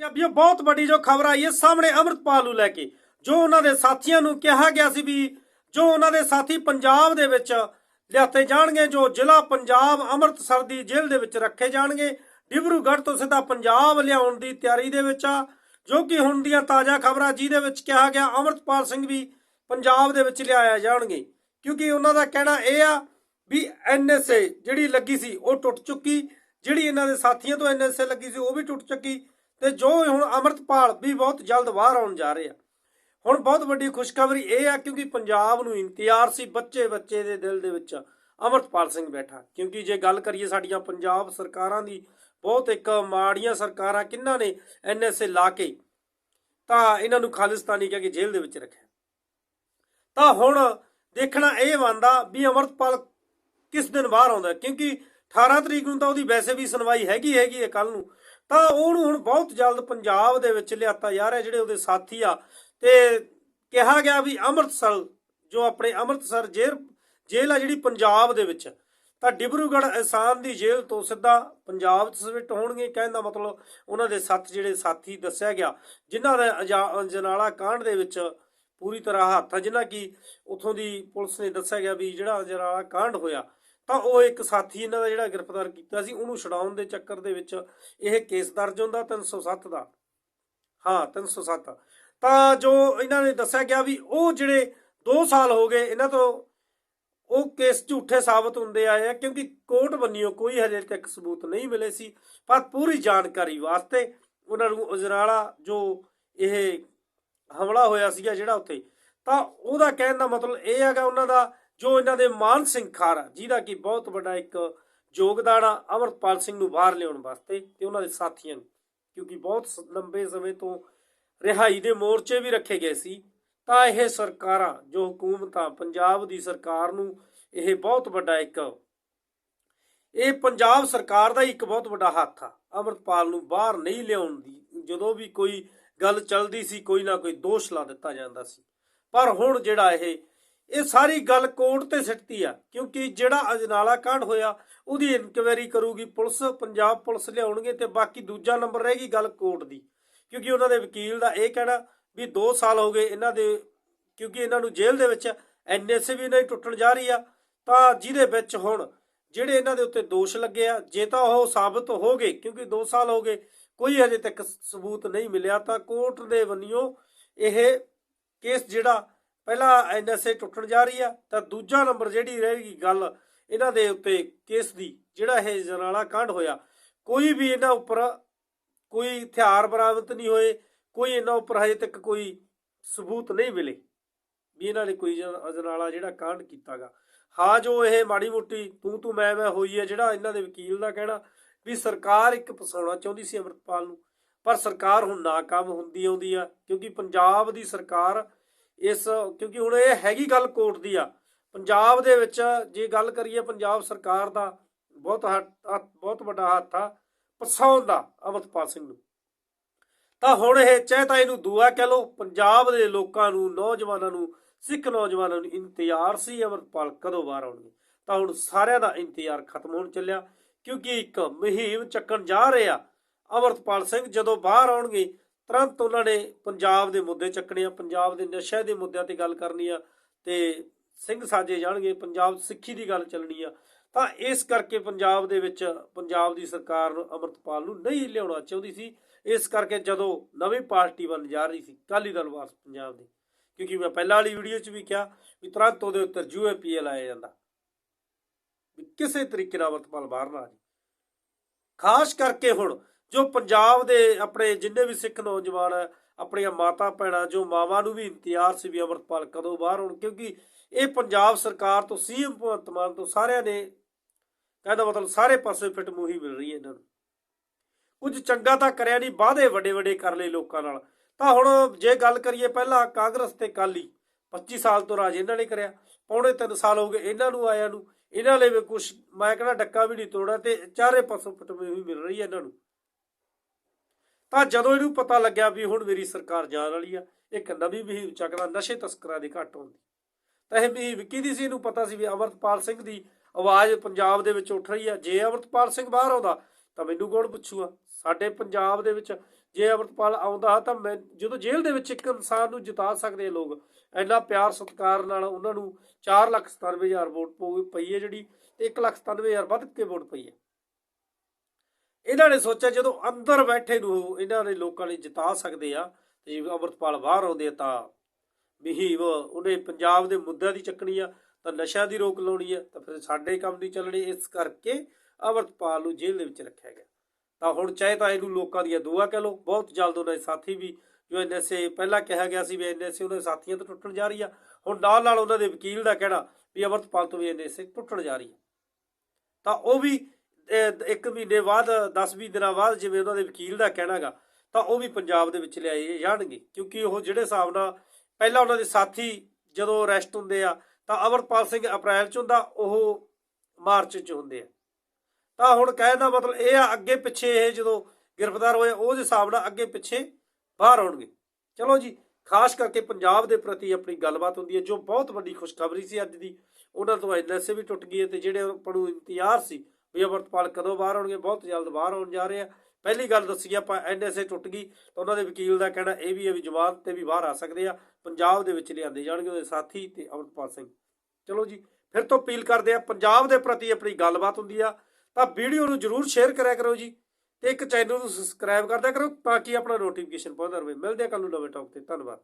ਪੰਜਾਬੀਓ ਬਹੁਤ ਵੱਡੀ ਜੋ ਖਬਰ ਆਈ ਹੈ ਸਾਹਮਣੇ ਅਮਰਤਪਾਲ ਨੂੰ ਲੈ ਕੇ, ਜੋ ਉਹਨਾਂ ਦੇ ਸਾਥੀਆਂ ਨੂੰ ਕਿਹਾ ਗਿਆ ਸੀ ਵੀ ਜੋ ਉਹਨਾਂ ਦੇ ਸਾਥੀ ਪੰਜਾਬ ਦੇ ਵਿੱਚ ਲਿਆਤੇ ਜਾਣਗੇ, ਜੋ ਜ਼ਿਲ੍ਹਾ ਪੰਜਾਬ ਅੰਮ੍ਰਿਤਸਰ ਦੀ ਜੇਲ੍ਹ ਦੇ ਵਿੱਚ ਰੱਖੇ ਜਾਣਗੇ, ਡਿਬਰੂਗੜ੍ਹ ਤੋਂ ਸਿੱਧਾ ਪੰਜਾਬ ਲਿਆਉਣ ਦੀ ਤਿਆਰੀ ਦੇ ਵਿੱਚ ਆ, ਜੋ ਕਿ ਹੁਣ ਦੀਆਂ ਤਾਜ਼ਾ ਖਬਰਾਂ ਜਿਹਦੇ ਵਿੱਚ ਕਿਹਾ ਗਿਆ, ਅਮਰਤਪਾਲ ਸਿੰਘ ਵੀ ਪੰਜਾਬ ਦੇ ਵਿੱਚ ਲਿਆਇਆ ਜਾਣਗੇ। ਕਿਉਂਕਿ ਉਹਨਾਂ ਦਾ ਕਹਿਣਾ ਇਹ ਆ ਵੀ ਐਨਐਸਏ ਜਿਹੜੀ ਲੱਗੀ ਸੀ, ਉਹ ਟੁੱਟ ਚੁੱਕੀ, ਜਿਹੜੀ ਇਹਨਾਂ ਦੇ ਸਾਥੀਆਂ ਤੋਂ ਐਨਐਸਏ ਲੱਗੀ ਸੀ, ਉਹ ਵੀ ਟੁੱਟ ਚੁੱਕੀ। ਤੇ ਜੋ ਹੁਣ ਅਮਰਤਪਾਲ ਵੀ ਬਹੁਤ ਜਲਦ ਬਾਹਰ ਆਉਣ ਜਾ ਰਹੇ ਆ। ਹੁਣ ਬਹੁਤ ਵੱਡੀ ਖੁਸ਼ਖਬਰੀ ਇਹ ਆ ਕਿਉਂਕਿ ਪੰਜਾਬ ਨੂੰ ਇੰਤਜ਼ਾਰ ਸੀ ਬੱਚੇ ਬੱਚੇ ਦੇ ਦਿਲ ਦੇ ਵਿੱਚ ਅਮਰਤਪਾਲ ਸਿੰਘ ਬੈਠਾ। ਕਿਉਂਕਿ ਜੇ ਗੱਲ ਕਰੀਏ ਸਾਡੀਆਂ ਪੰਜਾਬ ਸਰਕਾਰਾਂ ਦੀ, ਬਹੁਤ ਇੱਕ ਮਾੜੀਆਂ ਸਰਕਾਰਾਂ ਕਿੰਨਾਂ ਨੇ ਐਨਐਸਏ ਲਾ ਕੇ ਤਾਂ ਇਹਨਾਂ ਨੂੰ ਖਾਲਿਸਤਾਨੀ ਕਹਿ ਕੇ ਜੇਲ੍ਹ ਦੇ ਵਿੱਚ ਰੱਖਿਆ। ਤਾਂ ਹੁਣ ਦੇਖਣਾ ਇਹ ਬਣਦਾ ਵੀ ਅਮਰਤਪਾਲ ਕਿਸ ਦਿਨ ਬਾਹਰ ਆਉਂਦਾ ਕਿਉਂਕਿ 18 ਤਰੀਕ ਨੂੰ ਤਾਂ ਉਹਦੀ ਵੈਸੇ ਵੀ ਸੁਣਵਾਈ ਹੈਗੀ ਹੈਗੀ ਹੈ ਕੱਲ ਨੂੰ। ਤਾਂ ਉਹਨੂੰ ਹੁਣ ਬਹੁਤ ਜਲਦ ਪੰਜਾਬ ਦੇ ਵਿੱਚ ਲਿਆਤਾ ਜਾ ਰਿਹਾ, ਜਿਹੜੇ ਉਹਦੇ ਸਾਥੀ ਆ। ਤੇ ਕਿਹਾ ਗਿਆ ਵੀ ਅੰਮ੍ਰਿਤਸਰ, ਜੋ ਆਪਣੇ ਅੰਮ੍ਰਿਤਸਰ ਜੇਲ੍ਹ ਜੇਲ੍ਹ ਆ ਜਿਹੜੀ ਪੰਜਾਬ ਦੇ ਵਿੱਚ, ਤਾਂ ਡਿਬਰੂਗੜ੍ਹ ਅਸਾਮ ਦੀ ਜੇਲ੍ਹ ਤੋਂ ਸਿੱਧਾ ਪੰਜਾਬ 'ਚ ਸਵਿਟ ਹੋਣਗੇ ਕਹਿਣ ਦਾ ਮਤਲਬ ਉਹਨਾਂ ਦੇ ਸੱਤ ਜਿਹੜੇ ਸਾਥੀ ਦੱਸਿਆ ਗਿਆ, ਜਿਨ੍ਹਾਂ ਦਾ ਅਜਾ- ਜਨਾਲਾ ਕਾਂਡ ਦੇ ਵਿੱਚ ਪੂਰੀ ਤਰ੍ਹਾਂ ਹੱਥ ਆ। ਜਿਨ੍ਹਾਂ ਕੀ ਉਥੋਂ ਦੀ ਪੁਲਿਸ ਨੇ ਦੱਸਿਆ ਗਿਆ ਵੀ ਜਿਹੜਾ ਜਨਾਲਾ ਕਾਂਡ ਹੋਇਆ ਤਾਂ ਉਹ ਇੱਕ ਸਾਥੀ ਇਹਨਾਂ ਦਾ ਜਿਹੜਾ ਗ੍ਰਿਫਤਾਰ ਕੀਤਾ ਸੀ, ਉਹਨੂੰ ਛਡਾਉਣ ਦੇ ਚੱਕਰ ਦੇ ਵਿੱਚ ਇਹ ਕੇਸ ਦਰਜ ਹੁੰਦਾ 307 ਦਾ। ਹਾਂ 307 ਤਾਂ ਜੋ ਇਹਨਾਂ ਨੇ ਦੱਸਿਆ ਗਿਆ ਵੀ ਉਹ ਜਿਹੜੇ 2 ਸਾਲ ਹੋ ਗਏ, ਇਹਨਾਂ ਤੋਂ ਉਹ ਕੇਸ ਝੂਠੇ ਸਾਬਤ ਹੁੰਦੇ ਆਏ ਆ, ਕਿਉਂਕਿ ਕੋਰਟ ਬੰਨਿਓ ਕੋਈ ਹਜੇ ਤੱਕ ਸਬੂਤ ਨਹੀਂ ਮਿਲੇ ਸੀ, ਪਰ ਪੂਰੀ ਜਾਣਕਾਰੀ ਵਾਸਤੇ ਉਹਨਾਂ ਨੂੰ ਉਜਰਾਲਾ ਜੋ ਇਹ ਹਮਲਾ ਹੋਇਆ ਸੀਗਾ ਜਿਹੜਾ ਉੱਥੇ, ਤਾਂ ਉਹਦਾ ਕਹਿਣ ਦਾ ਮਤਲਬ ਇਹ ਹੈਗਾ ਉਹਨਾਂ ਦਾ ਜੋ ਇਹਨਾਂ ਦੇ ਮਾਨ ਸਿੰਘ ਖਾਰਾ ਜਿਹਦਾ ਕਿ ਬਹੁਤ ਵੱਡਾ ਇੱਕ ਯੋਗਦਾਨ ਆ, ਅਮਰਪਾਲ ਸਿੰਘ ਨੂੰ ਬਾਹਰ ਲਿਆਉਣ ਵਾਸਤੇ ਤੇ ਉਹਨਾਂ ਦੇ ਸਾਥੀਆਂ ਨੂੰ, ਕਿਉਂਕਿ ਬਹੁਤ ਲੰਬੇ ਸਮੇਂ ਤੋਂ ਰਿਹਾਈ ਦੇ ਮੋਰਚੇ ਵੀ ਰੱਖੇ ਗਏ ਸੀ। ਤਾਂ ਇਹ ਸਰਕਾਰਾਂ, ਜੋ ਹਕੂਮਤਾਂ ਪੰਜਾਬ ਦੀ ਸਰਕਾਰ ਨੂੰ ਇਹ ਬਹੁਤ ਵੱਡਾ ਇੱਕ, ਇਹ ਪੰਜਾਬ ਸਰਕਾਰ ਦਾ ਇੱਕ ਬਹੁਤ ਵੱਡਾ ਹੱਥ ਆ। ਅਮਰਪਾਲ ਨੂੰ ਬਾਹਰ ਨਹੀਂ ਲਿਆਉਣ ਦੀ, ਜਦੋਂ ਵੀ ਕੋਈ ਗੱਲ ਚੱਲਦੀ ਸੀ, ਕੋਈ ਨਾ ਕੋਈ ਦੋਸ਼ ਲਾ ਦਿੱਤਾ ਜਾਂਦਾ ਸੀ। ਪਰ ਹੁਣ ਜਿਹੜਾ ਇਹ ਇਹ ਸਾਰੀ ਗੱਲ ਕੋਰਟ ਤੇ ਸਿੱਟਦੀ ਆ, ਕਿਉਂਕਿ ਜਿਹੜਾ ਅਜਨਾਲਾ ਕਾਂਡ ਹੋਇਆ, ਉਹਦੀ ਇਨਕੁਆਇਰੀ ਕਰੂਗੀ ਪੁਲਿਸ, ਪੰਜਾਬ ਪੁਲਿਸ ਲਿਆਉਣਗੇ ਤੇ ਬਾਕੀ ਦੂਜਾ ਨੰਬਰ ਰਹੇਗੀ ਗੱਲ ਕੋਰਟ ਦੀ। ਕਿਉਂਕਿ ਉਹਨਾਂ ਦੇ ਵਕੀਲ ਦਾ ਇਹ ਕਹਿਣਾ ਵੀ 2 ਸਾਲ ਹੋ ਗਏ ਇਹਨਾਂ ਦੇ, ਕਿਉਂਕਿ ਇਹਨਾਂ ਨੂੰ ਜੇਲ੍ਹ ਦੇ ਵਿੱਚ ਐਨਐਸਏ ਵੀ ਇਹਨਾਂ ਦੀ ਟੁੱਟਣ ਜਾ ਰਹੀ ਆ, ਤਾਂ ਜਿਹਦੇ ਵਿੱਚ ਹੁਣ ਜਿਹੜੇ ਇਹਨਾਂ ਦੇ ਉੱਤੇ ਦੋਸ਼ ਲੱਗੇ ਆ, ਜੇ ਤਾਂ ਉਹ ਸਾਬਤ ਹੋ ਗਏ, ਕਿਉਂਕਿ 2 ਸਾਲ ਹੋ ਗਏ, ਕੋਈ ਹਜੇ ਤੱਕ ਸਬੂਤ ਨਹੀਂ ਮਿਲਿਆ, ਤਾਂ ਕੋਰਟ ਦੇ ਵੱਲੋਂ ਇਹ ਕੇਸ ਜਿਹੜਾ ਪਹਿਲਾ ਐਨਐਸਏ ਟੁੱਟਣ ਜਾ ਰਹੀ ਆ, ਤਾਂ ਦੂਜਾ ਨੰਬਰ ਜਿਹੜੀ ਰਹੇਗੀ ਗੱਲ ਇਹਨਾਂ ਦੇ ਉੱਤੇ ਕੇਸ ਦੀ, ਜਿਹੜਾ ਇਹ ਜਨਾਲਾ ਕਾਂਡ ਹੋਇਆ, ਕੋਈ ਵੀ ਇਹਨਾਂ ਉੱਪਰ ਕੋਈ ਹਥਿਆਰ ਬਰਾਮਦ ਨਹੀਂ ਹੋਏ, ਕੋਈ ਇਹਨਾਂ ਉੱਪਰ ਹਜੇ ਤੱਕ ਕੋਈ ਸਬੂਤ ਨਹੀਂ ਮਿਲੇ, ਵੀ ਇਹਨਾਂ ਨੇ ਕੋਈ ਜਨ- ਅਜਨਾਲਾ ਜਿਹੜਾ ਕਾਂਡ ਕੀਤਾਗਾ। ਹਾਂ, ਜੋ ਇਹ ਮਾੜੀ ਮੋਟੀ ਤੂੰ ਤੂੰ ਮੈਂ ਮੈਂ ਹੋਈ ਹੈ ਜਿਹੜਾ ਇਹਨਾਂ ਦੇ ਵਕੀਲ ਦਾ ਕਹਿਣਾ ਵੀ ਸਰਕਾਰ ਇੱਕ ਫਸਾਉਣਾ ਚਾਹੁੰਦੀ ਸੀ ਅਮਰਪਾਲ ਨੂੰ, ਪਰ ਸਰਕਾਰ ਹੁਣ ਨਾਕਾਮ ਹੁੰਦੀ ਆਉਂਦੀ ਆ, ਕਿਉਂਕਿ ਪੰਜਾਬ ਦੀ ਸਰਕਾਰ ਇਸ, ਕਿਉਂਕਿ ਹੁਣ ਇਹ ਹੈਗੀ ਗੱਲ ਕੋਰਟ ਦੀ ਆ। ਪੰਜਾਬ ਦੇ ਵਿੱਚ ਜੇ ਗੱਲ ਕਰੀਏ, ਪੰਜਾਬ ਸਰਕਾਰ ਦਾ ਬਹੁਤ ਹੱਥ- ਬਹੁਤ ਵੱਡਾ ਹੱਥ ਆ, ਪਸਾਉਣ ਦਾ ਅਮਰਪਾਲ ਸਿੰਘ ਨੂੰ। ਤਾਂ ਹੁਣ ਇਹ ਚਾਹੇ ਤਾਂ ਇਹਨੂੰ ਦੁਆ ਕਹਿ ਲਓ, ਪੰਜਾਬ ਦੇ ਲੋਕਾਂ ਨੂੰ, ਨੌਜਵਾਨਾਂ ਨੂੰ, ਸਿੱਖ ਨੌਜਵਾਨਾਂ ਨੂੰ ਇੰਤਜ਼ਾਰ ਸੀ ਅਮਰਪਾਲ ਕਦੋਂ ਬਾਹਰ ਆਉਣਗੇ। ਤਾਂ ਹੁਣ ਸਾਰਿਆਂ ਦਾ ਇੰਤਜ਼ਾਰ ਖਤਮ ਹੋਣ ਚੱਲਿਆ, ਕਿਉਂਕਿ ਇੱਕ ਮੁਹਿੰਮ ਚੱਕਣ ਜਾ ਰਹੇ ਆ। ਅਮਰਪਾਲ ਸਿੰਘ ਜਦੋਂ ਬਾਹਰ ਆਉਣਗੇ ਤੁਰੰਤ ਉਹਨਾਂ ਨੇ ਪੰਜਾਬ ਦੇ ਮੁੱਦੇ ਚੱਕਣੇ ਆ, ਪੰਜਾਬ ਦੇ ਨਸ਼ੇ ਦੇ ਮੁੱਦਿਆਂ ਤੇ ਗੱਲ ਕਰਨੀ ਆ ਤੇ ਸਿੰਘ ਸਾਜੇ ਜਾਣਗੇ, ਪੰਜਾਬ ਸਿੱਖੀ ਦੀ ਗੱਲ ਚੱਲਣੀ ਆ। ਤਾਂ ਇਸ ਕਰਕੇ ਪੰਜਾਬ ਦੇ ਵਿੱਚ ਪੰਜਾਬ ਦੀ ਸਰਕਾਰ ਨੂੰ ਅਮਰਪਾਲ ਨੂੰ ਨਹੀਂ ਲਿਆਉਣਾ ਚਾਹੁੰਦੀ ਸੀ। ਇਸ ਕਰਕੇ ਜਦੋਂ ਨਵੀਂ ਪਾਰਟੀ ਬਣ ਜਾ ਰਹੀ ਸੀ, ਅਕਾਲੀ ਦਲ ਵਾਸ ਪੰਜਾਬ ਦੀ। ਕਿਉਂਕਿ ਮੈਂ ਪਹਿਲਾਂ ਵਾਲੀ ਵੀਡੀਓ 'ਚ ਵੀ ਕਿਹਾ ਵੀ ਤੁਰੰਤ ਉਹਦੇ ਉੱਤੇ ਯੂਏਪੀਏ ਲਾਇਆ ਜਾਂਦਾ। ਵੀ ਕਿਸੇ ਤਰੀਕੇ ਨਾਲ ਅਮਰਪਾਲ ਬਾਹਰ ਨਾ ਆ ਜਾਏ। ਖਾਸ ਕਰਕੇ ਹੁਣ ਜੋ ਪੰਜਾਬ ਦੇ ਆਪਣੇ ਜਿੰਨੇ ਵੀ ਸਿੱਖ ਨੌਜਵਾਨ ਆ ਆਪਣੀਆਂ ਮਾਤਾ ਭੈਣਾਂ, ਜੋ ਮਾਵਾਂ ਨੂੰ ਵੀ ਇੰਤਜ਼ਾਰ ਸੀ ਵੀ ਅਮਰਪਾਲ ਕਦੋਂ ਬਾਹਰ ਹੋਣ, ਕਿਉਂਕਿ ਇਹ ਪੰਜਾਬ ਸਰਕਾਰ ਤੋਂ, ਸੀਐਮ ਭਗਵੰਤ ਮਾਨ ਤੋਂ ਸਾਰਿਆਂ ਨੇ ਕਹਿੰਦਾ ਮਤਲਬ ਸਾਰੇ ਪਾਸੇ ਫਿੱਟ ਮੂਹੀ ਮਿਲ ਰਹੀ ਹੈ ਇਹਨਾਂ ਨੂੰ। ਕੁਝ ਚੰਗਾ ਤਾਂ ਕਰਿਆ ਨਹੀਂ, ਵਾਅਦੇ ਵੱਡੇ ਵੱਡੇ ਕਰ ਲਏ ਲੋਕਾਂ ਨਾਲ। ਤਾਂ ਹੁਣ ਜੇ ਗੱਲ ਕਰੀਏ ਪਹਿਲਾਂ ਕਾਂਗਰਸ ਤੇ ਕਾਲੀ 25 ਸਾਲ ਤੋਂ ਰਾਜ ਇਹਨਾਂ ਨੇ ਕਰਿਆ, ਪੌਣੇ 3 ਸਾਲ ਹੋ ਗਏ ਇਹਨਾਂ ਨੂੰ ਆਇਆ ਨੂੰ। ਇਹਨਾਂ ਲਈ ਵੀ ਕੁਝ ਮੈਂ ਕਹਿੰਦਾ ਡੱਕਾ ਵੀ ਨਹੀਂ ਤੋੜਾ ਤੇ ਚਾਰੇ ਪਾਸੋਂ ਫਿੱਟ ਮੂਹੀ ਮਿਲ ਰਹੀ ਹੈ ਇਹਨਾਂ ਨੂੰ। ਤਾਂ ਜਦੋਂ ਇਹਨੂੰ ਪਤਾ ਲੱਗਿਆ ਵੀ ਹੁਣ ਮੇਰੀ ਸਰਕਾਰ ਜਾਣ ਵਾਲੀ ਆ, ਇੱਕ ਨਵੀਂ ਮੁਹਿੰਮ ਚੱਕਦਾ, ਨਸ਼ੇ ਤਸਕਰਾਂ ਦੀ ਘੱਟ ਹੁੰਦੀ। ਤਾਂ ਇਹ ਮੁਹਿੰਮ ਕਿਹਦੀ ਸੀ, ਇਹਨੂੰ ਪਤਾ ਸੀ ਵੀ ਅਮਰਤਪਾਲ ਸਿੰਘ ਦੀ ਆਵਾਜ਼ ਪੰਜਾਬ ਦੇ ਵਿੱਚ ਉੱਠ ਰਹੀ ਆ। ਜੇ ਅਮਰਤਪਾਲ ਸਿੰਘ ਬਾਹਰ ਆਉਂਦਾ, ਤਾਂ ਮੈਨੂੰ ਕੌਣ ਪੁੱਛੂਗਾ? ਸਾਡੇ ਪੰਜਾਬ ਦੇ ਵਿੱਚ ਜੇ ਅਮਰਤਪਾਲ ਆਉਂਦਾ ਤਾਂ ਮੈਂ ਜਦੋਂ ਜੇਲ੍ਹ ਦੇ ਵਿੱਚ ਇੱਕ ਇਨਸਾਨ ਨੂੰ ਜਿਤਾ ਸਕਦੇ ਆ ਲੋਕ, ਇੰਨਾ ਪਿਆਰ ਸਤਿਕਾਰ ਨਾਲ ਉਹਨਾਂ ਨੂੰ 497000 ਵੋਟ ਪਊ- ਪਈ ਹੈ ਜਿਹੜੀ, ਤੇ 197000 ਵੱਧ ਕੇ ਵੋਟ ਪਈ ਹੈ। ਇਹਨਾਂ ਨੇ ਸੋਚਿਆ ਜਦੋਂ ਅੰਦਰ ਬੈਠੇ ਨੂੰ ਇਹਨਾਂ ਨੇ ਲੋਕਾਂ ਲਈ ਜਿਤਾ ਸਕਦੇ ਆ, ਤੇ ਜੇ ਅਮਰਤਪਾਲ ਬਾਹਰ ਆਉਂਦੇ ਆ ਤਾਂ ਮਹੀਮ ਉਹਨੇ ਪੰਜਾਬ ਦੇ ਮੁੱਦਿਆਂ ਦੀ ਚੱਕਣੀ ਆ, ਤਾਂ ਨਸ਼ਾ ਦੀ ਰੋਕ ਲਾਉਣੀ ਆ, ਤਾਂ ਫਿਰ ਸਾਡੇ ਕੰਮ ਦੀ ਚੱਲਣੀ, ਇਸ ਕਰਕੇ ਅਮਰਤਪਾਲ ਨੂੰ ਜੇਲ੍ਹ ਦੇ ਵਿੱਚ ਰੱਖਿਆ ਗਿਆ। ਤਾਂ ਹੁਣ ਚਾਹੇ ਤਾਂ ਇਹਨੂੰ ਲੋਕਾਂ ਦੀਆਂ ਦੁਆ ਕਹਿ ਲਓ, ਬਹੁਤ ਜਲਦ ਉਹਨਾਂ ਦੇ ਸਾਥੀ ਵੀ, ਜੋ ਐਨਐਸਏ ਪਹਿਲਾਂ ਕਿਹਾ ਗਿਆ ਸੀ ਵੀ ਐਨਐਸਏ ਉਹਨਾਂ ਦੇ ਸਾਥੀਆਂ ਤੋਂ ਟੁੱਟਣ ਜਾ ਰਹੀ ਆ, ਹੁਣ ਨਾਲ ਨਾਲ ਉਹਨਾਂ ਦੇ ਵਕੀਲ ਦਾ ਕਹਿਣਾ ਵੀ ਅਮਰਤਪਾਲ ਤੋਂ ਵੀ ਐਨਐਸਏ ਟੁੱਟਣ ਜਾ ਰਹੀ ਆ। ਤਾਂ ਉਹ ਵੀ ਇੱਕ ਮਹੀਨੇ ਬਾਅਦ 10-20 ਦਿਨਾਂ ਬਾਅਦ ਜਿਵੇਂ ਉਹਨਾਂ ਦੇ ਵਕੀਲ ਦਾ ਕਹਿਣਾਗਾ, ਤਾਂ ਉਹ ਵੀ ਪੰਜਾਬ ਦੇ ਵਿੱਚ ਲਿਆਏ ਜਾਣਗੇ। ਕਿਉਂਕਿ ਉਹ ਜਿਹੜੇ ਹਿਸਾਬ ਨਾਲ ਪਹਿਲਾਂ ਉਹਨਾਂ ਦੇ ਸਾਥੀ ਜਦੋਂ ਅਰੈਸਟ ਹੁੰਦੇ ਆ, ਤਾਂ ਅਮਰਪਾਲ ਸਿੰਘ ਅਪ੍ਰੈਲ ਚ ਹੁੰਦਾ, ਉਹ ਮਾਰਚ ਚ ਹੁੰਦੇ ਆ। ਤਾਂ ਹੁਣ ਕਹਿਣ ਦਾ ਮਤਲਬ ਇਹ ਆ, ਅੱਗੇ ਪਿੱਛੇ ਇਹ ਜਦੋਂ ਗ੍ਰਿਫਤਾਰ ਹੋਏ ਉਹਦੇ ਹਿਸਾਬ ਨਾਲ ਅੱਗੇ ਪਿੱਛੇ ਬਾਹਰ ਆਉਣਗੇ। ਚਲੋ ਜੀ, ਖਾਸ ਕਰਕੇ ਪੰਜਾਬ ਦੇ ਪ੍ਰਤੀ ਆਪਣੀ ਗੱਲਬਾਤ ਹੁੰਦੀ ਹੈ, ਜੋ ਬਹੁਤ ਵੱਡੀ ਖੁਸ਼ਖਬਰੀ ਸੀ ਅੱਜ ਦੀ। ਉਹਨਾਂ ਤੋਂ ਐਨਐਸਏ ਵੀ ਟੁੱਟ ਗਈ ਹੈ ਤੇ ਜਿਹੜੇ ਆਪਾਂ ਨੂੰ ਇੰਤਜ਼ਾਰ ਸੀ ਵੀ ਅਮਰਪਾਲ ਕਦੋਂ ਬਾਹਰ ਆਉਣਗੇ? ਬਹੁਤ ਜਲਦ ਬਾਹਰ ਆਉਣ ਜਾ ਰਹੇ ਆ। ਪਹਿਲੀ ਗੱਲ ਦੱਸੀ ਆਪਾਂ, ਐਨਐਸਏ ਟੁੱਟ ਗਈ ਤਾਂ ਉਹਨਾਂ ਦੇ ਵਕੀਲ ਦਾ ਕਹਿਣਾ ਇਹ ਵੀ ਹੈ ਵੀ ਜਮਾਤ ਤੇ ਵੀ ਬਾਹਰ ਆ ਸਕਦੇ ਆ। ਪੰਜਾਬ ਦੇ ਵਿੱਚ ਲਿਆਂਦੇ ਜਾਣਗੇ ਉਹਦੇ ਸਾਥੀ ਤੇ ਅਮਰਪਾਲ ਸਿੰਘ। ਚਲੋ ਜੀ, ਫਿਰ ਤੋਂ ਅਪੀਲ ਕਰਦੇ ਆ, ਪੰਜਾਬ ਦੇ ਪ੍ਰਤੀ ਆਪਣੀ ਗੱਲਬਾਤ ਹੁੰਦੀ ਆ। ਤਾਂ ਵੀਡੀਓ ਨੂੰ ਜਰੂਰ ਸ਼ੇਅਰ ਕਰਿਆ ਕਰੋ ਜੀ ਤੇ ਇੱਕ ਚੈਨਲ ਨੂੰ ਸਬਸਕ੍ਰਾਈਬ ਕਰਦਿਆ ਕਰੋ ਤਾਂ ਕਿ ਆਪਣਾ ਨੋਟੀਫਿਕੇਸ਼ਨ ਪਹੁੰਚਦਾ ਰਹੇ। ਮਿਲਦੇ ਆ ਕੱਲ ਨੂੰ ਨਵੇਂ ਟੌਪ ਤੇ। ਧੰਨਵਾਦ।